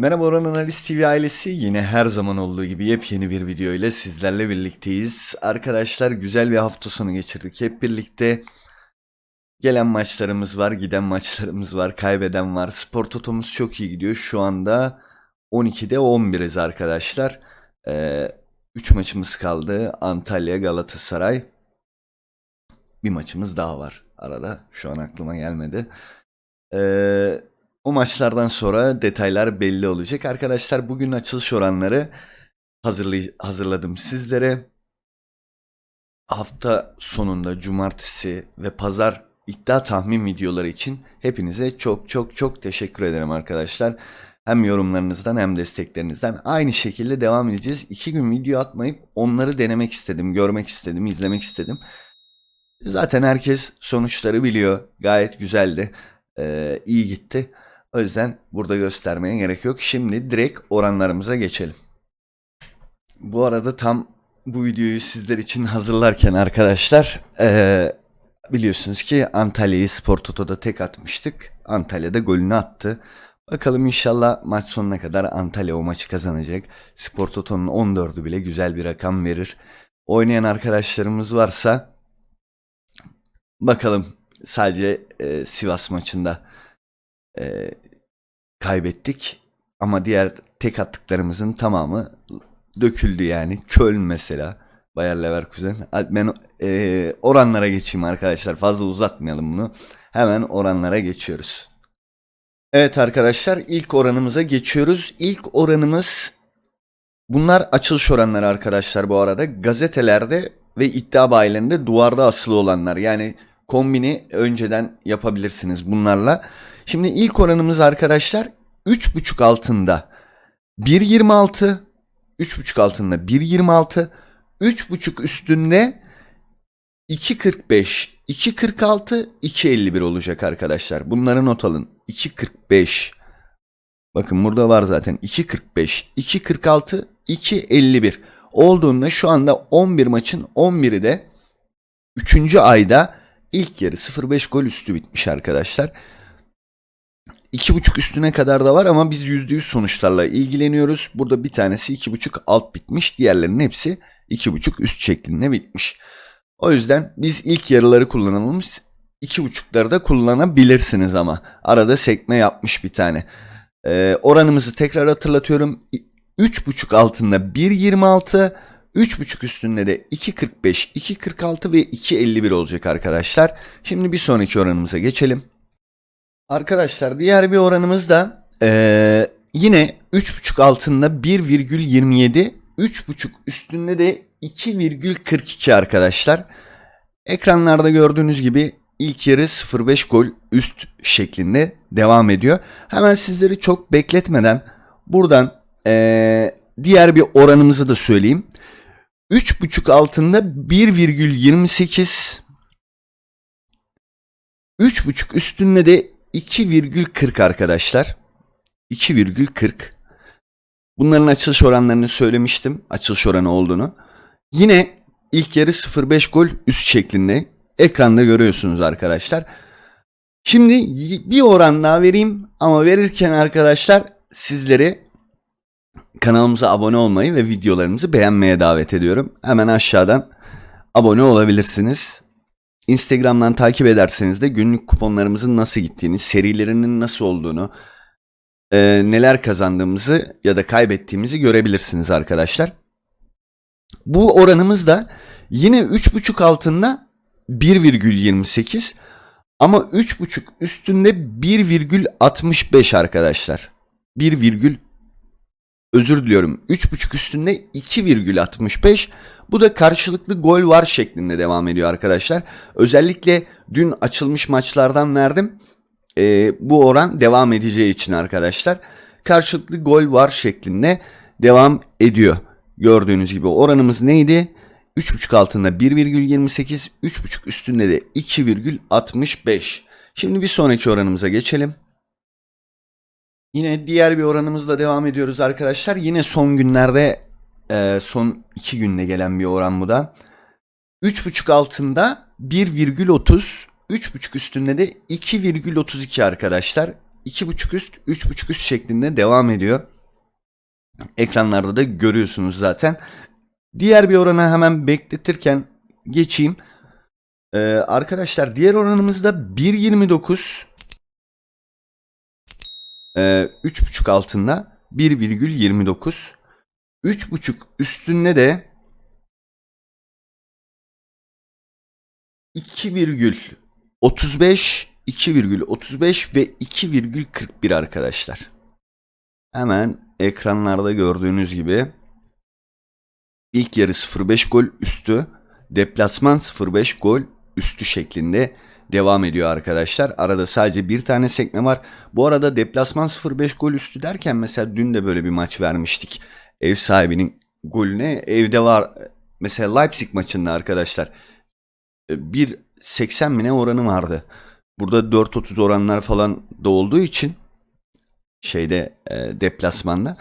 Merhaba Oran Analiz TV ailesi yine her zaman olduğu gibi yepyeni bir video ile sizlerle birlikteyiz. Arkadaşlar güzel bir hafta sonu geçirdik hep birlikte. Gelen maçlarımız var, giden maçlarımız var, kaybeden var. Spor totomuz çok iyi gidiyor. Şu anda 12'de 11'iz arkadaşlar. 3 maçımız kaldı. Antalya, Galatasaray. Bir maçımız daha var arada. Şu an aklıma gelmedi. Ee, o maçlardan sonra detaylar belli olacak. Arkadaşlar bugün açılış oranları hazırlay- hazırladım sizlere. Hafta sonunda cumartesi ve pazar iddia tahmin videoları için hepinize çok çok çok teşekkür ederim arkadaşlar. Hem yorumlarınızdan hem desteklerinizden aynı şekilde devam edeceğiz. İki gün video atmayıp onları denemek istedim, görmek istedim, izlemek istedim. Zaten herkes sonuçları biliyor. Gayet güzeldi. Ee, iyi gitti. O yüzden burada göstermeye gerek yok. Şimdi direkt oranlarımıza geçelim. Bu arada tam bu videoyu sizler için hazırlarken arkadaşlar ee, biliyorsunuz ki Antalya'yı Spor Toto'da tek atmıştık. Antalya'da golünü attı. Bakalım inşallah maç sonuna kadar Antalya o maçı kazanacak. Spor Toto'nun 14'ü bile güzel bir rakam verir. Oynayan arkadaşlarımız varsa bakalım sadece e, Sivas maçında e, kaybettik. Ama diğer tek attıklarımızın tamamı döküldü yani. Köln mesela. Bayer Leverkusen. Ben e, oranlara geçeyim arkadaşlar. Fazla uzatmayalım bunu. Hemen oranlara geçiyoruz. Evet arkadaşlar ilk oranımıza geçiyoruz. İlk oranımız bunlar açılış oranları arkadaşlar bu arada. Gazetelerde ve iddia bayilerinde duvarda asılı olanlar. Yani kombini önceden yapabilirsiniz bunlarla. Şimdi ilk oranımız arkadaşlar 3.5 altında 1.26 3.5 altında 1.26 3.5 üstünde 2.45 2.46 2.51 olacak arkadaşlar. Bunları not alın. 2.45 Bakın burada var zaten 2.45 2.46 2.51 olduğunda şu anda 11 maçın 11'i de 3. ayda ilk yarı 0.5 gol üstü bitmiş arkadaşlar. 2.5 üstüne kadar da var ama biz %100 sonuçlarla ilgileniyoruz. Burada bir tanesi 2.5 alt bitmiş. Diğerlerinin hepsi 2.5 üst şeklinde bitmiş. O yüzden biz ilk yarıları kullanalım. 2.5'ları da kullanabilirsiniz ama. Arada sekme yapmış bir tane. Ee, oranımızı tekrar hatırlatıyorum. 3.5 altında 1.26 3.5 üstünde de 2.45, 2.46 ve 2.51 olacak arkadaşlar. Şimdi bir sonraki oranımıza geçelim. Arkadaşlar diğer bir oranımız da eee, yine 3.5 altında 1,27 3.5 üstünde de 2,42 arkadaşlar. Ekranlarda gördüğünüz gibi ilk yarı 0.5 gol üst şeklinde devam ediyor. Hemen sizleri çok bekletmeden buradan eee, diğer bir oranımızı da söyleyeyim. 3.5 altında 1,28 3.5 üstünde de 2,40 arkadaşlar. 2,40. Bunların açılış oranlarını söylemiştim. Açılış oranı olduğunu. Yine ilk yarı 0.5 gol üst şeklinde. Ekranda görüyorsunuz arkadaşlar. Şimdi bir oran daha vereyim ama verirken arkadaşlar sizleri kanalımıza abone olmayı ve videolarımızı beğenmeye davet ediyorum. Hemen aşağıdan abone olabilirsiniz. Instagram'dan takip ederseniz de günlük kuponlarımızın nasıl gittiğini, serilerinin nasıl olduğunu, e, neler kazandığımızı ya da kaybettiğimizi görebilirsiniz arkadaşlar. Bu oranımız da yine 3.5 altında 1,28 ama 3.5 üstünde 1,65 arkadaşlar. 1, özür diliyorum 3.5 üstünde 2,65 bu da karşılıklı gol var şeklinde devam ediyor arkadaşlar. Özellikle dün açılmış maçlardan verdim. Ee, bu oran devam edeceği için arkadaşlar. Karşılıklı gol var şeklinde devam ediyor. Gördüğünüz gibi oranımız neydi? 3.5 altında 1,28, 3.5 üstünde de 2,65. Şimdi bir sonraki oranımıza geçelim. Yine diğer bir oranımızla devam ediyoruz arkadaşlar. Yine son günlerde e, son iki günde gelen bir oran bu da. 3.5 altında 1,30 3.5 üstünde de 2,32 arkadaşlar. 2.5 üst, 3.5 üst şeklinde devam ediyor. Ekranlarda da görüyorsunuz zaten. Diğer bir orana hemen bekletirken geçeyim. Ee, arkadaşlar diğer oranımız da 1.29 ee, 3.5 altında 1,29 3.5 üstünde de 2,35 2,35 ve 2,41 arkadaşlar. Hemen ekranlarda gördüğünüz gibi ilk yarı 0.5 gol üstü, deplasman 0.5 gol üstü şeklinde devam ediyor arkadaşlar. Arada sadece bir tane sekme var. Bu arada deplasman 0.5 gol üstü derken mesela dün de böyle bir maç vermiştik. Ev sahibinin golüne evde var. Mesela Leipzig maçında arkadaşlar 1.80 mi ne oranı vardı. Burada 4.30 oranlar falan da olduğu için şeyde e, deplasmanda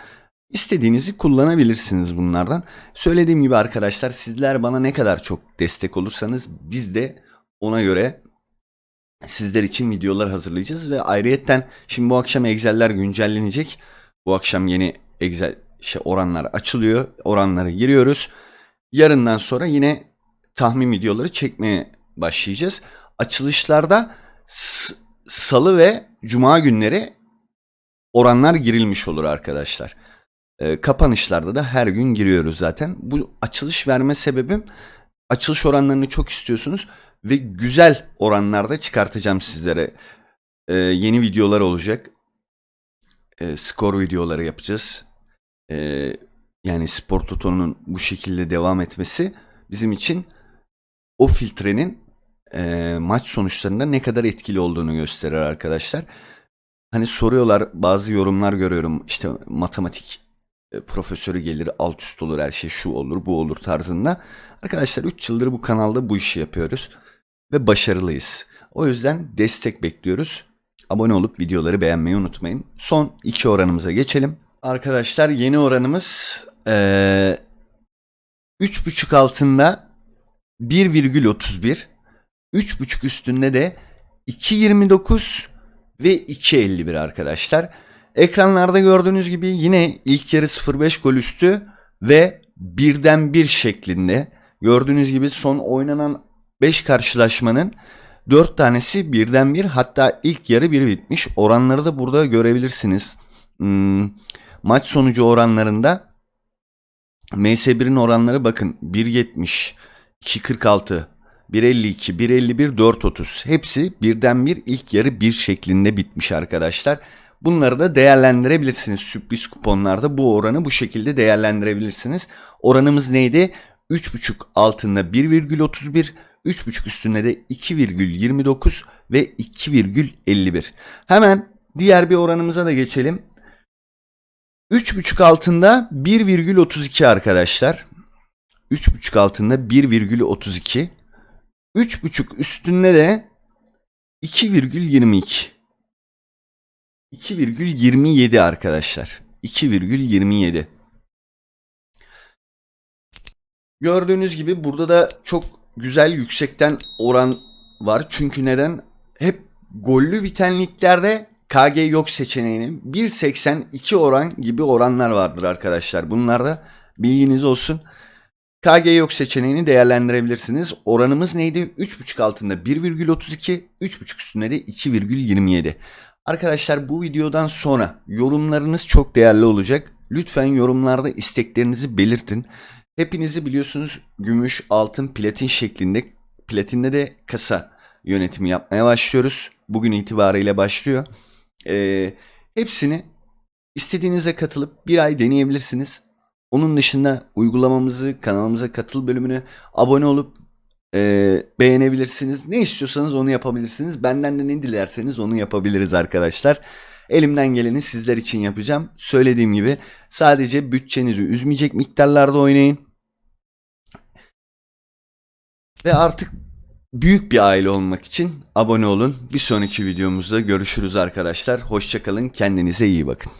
istediğinizi kullanabilirsiniz bunlardan. Söylediğim gibi arkadaşlar sizler bana ne kadar çok destek olursanız biz de ona göre sizler için videolar hazırlayacağız ve ayrıyetten şimdi bu akşam Excel'ler güncellenecek. Bu akşam yeni Excel şey, oranlar açılıyor. Oranlara giriyoruz. Yarından sonra yine tahmin videoları çekmeye başlayacağız. Açılışlarda salı ve cuma günleri oranlar girilmiş olur arkadaşlar. Ee, kapanışlarda da her gün giriyoruz zaten. Bu açılış verme sebebim açılış oranlarını çok istiyorsunuz ve güzel oranlarda çıkartacağım sizlere. Ee, yeni videolar olacak. Ee, skor videoları yapacağız. Ee, yani Spor Toto'nun bu şekilde devam etmesi bizim için o filtrenin e, maç sonuçlarında ne kadar etkili olduğunu gösterir arkadaşlar. Hani soruyorlar bazı yorumlar görüyorum işte matematik e, profesörü gelir alt üst olur her şey şu olur bu olur tarzında. Arkadaşlar 3 yıldır bu kanalda bu işi yapıyoruz ve başarılıyız. O yüzden destek bekliyoruz. Abone olup videoları beğenmeyi unutmayın. Son iki oranımıza geçelim. Arkadaşlar yeni oranımız eee 3.5 altında 1,31 3.5 üstünde de 2.29 ve 2.51 arkadaşlar. Ekranlarda gördüğünüz gibi yine ilk yarı 0.5 gol üstü ve birden bir şeklinde. Gördüğünüz gibi son oynanan 5 karşılaşmanın 4 tanesi birden bir hatta ilk yarı bir bitmiş. Oranları da burada görebilirsiniz. Hmm, maç sonucu oranlarında MS1'in oranları bakın 1.70, 2.46, 1.52, 1.51, 4.30 hepsi birden bir ilk yarı bir şeklinde bitmiş arkadaşlar. Bunları da değerlendirebilirsiniz. Sürpriz kuponlarda bu oranı bu şekilde değerlendirebilirsiniz. Oranımız neydi? 3.5 altında 1,31, 3.5 üstünde de 2,29 ve 2,51. Hemen diğer bir oranımıza da geçelim. 3.5 altında 1,32 arkadaşlar. 3.5 altında 1,32. 3.5 üstünde de 2,22. 2,27 arkadaşlar. 2,27. Gördüğünüz gibi burada da çok güzel yüksekten oran var. Çünkü neden? Hep gollü biten liglerde KG yok seçeneğini 1.82 oran gibi oranlar vardır arkadaşlar. Bunlarda bilginiz olsun. KG yok seçeneğini değerlendirebilirsiniz. Oranımız neydi? 3.5 altında 1,32, 3.5 üstünde de 2,27. Arkadaşlar bu videodan sonra yorumlarınız çok değerli olacak. Lütfen yorumlarda isteklerinizi belirtin. Hepinizi biliyorsunuz gümüş, altın, platin şeklinde platinde de kasa yönetimi yapmaya başlıyoruz. Bugün itibariyle başlıyor. Ee, hepsini istediğinize katılıp bir ay deneyebilirsiniz. Onun dışında uygulamamızı, kanalımıza katıl bölümüne abone olup e, beğenebilirsiniz. Ne istiyorsanız onu yapabilirsiniz. Benden de ne dilerseniz onu yapabiliriz arkadaşlar. Elimden geleni sizler için yapacağım. Söylediğim gibi sadece bütçenizi üzmeyecek miktarlarda oynayın. Ve artık büyük bir aile olmak için abone olun. Bir sonraki videomuzda görüşürüz arkadaşlar. Hoşçakalın. Kendinize iyi bakın.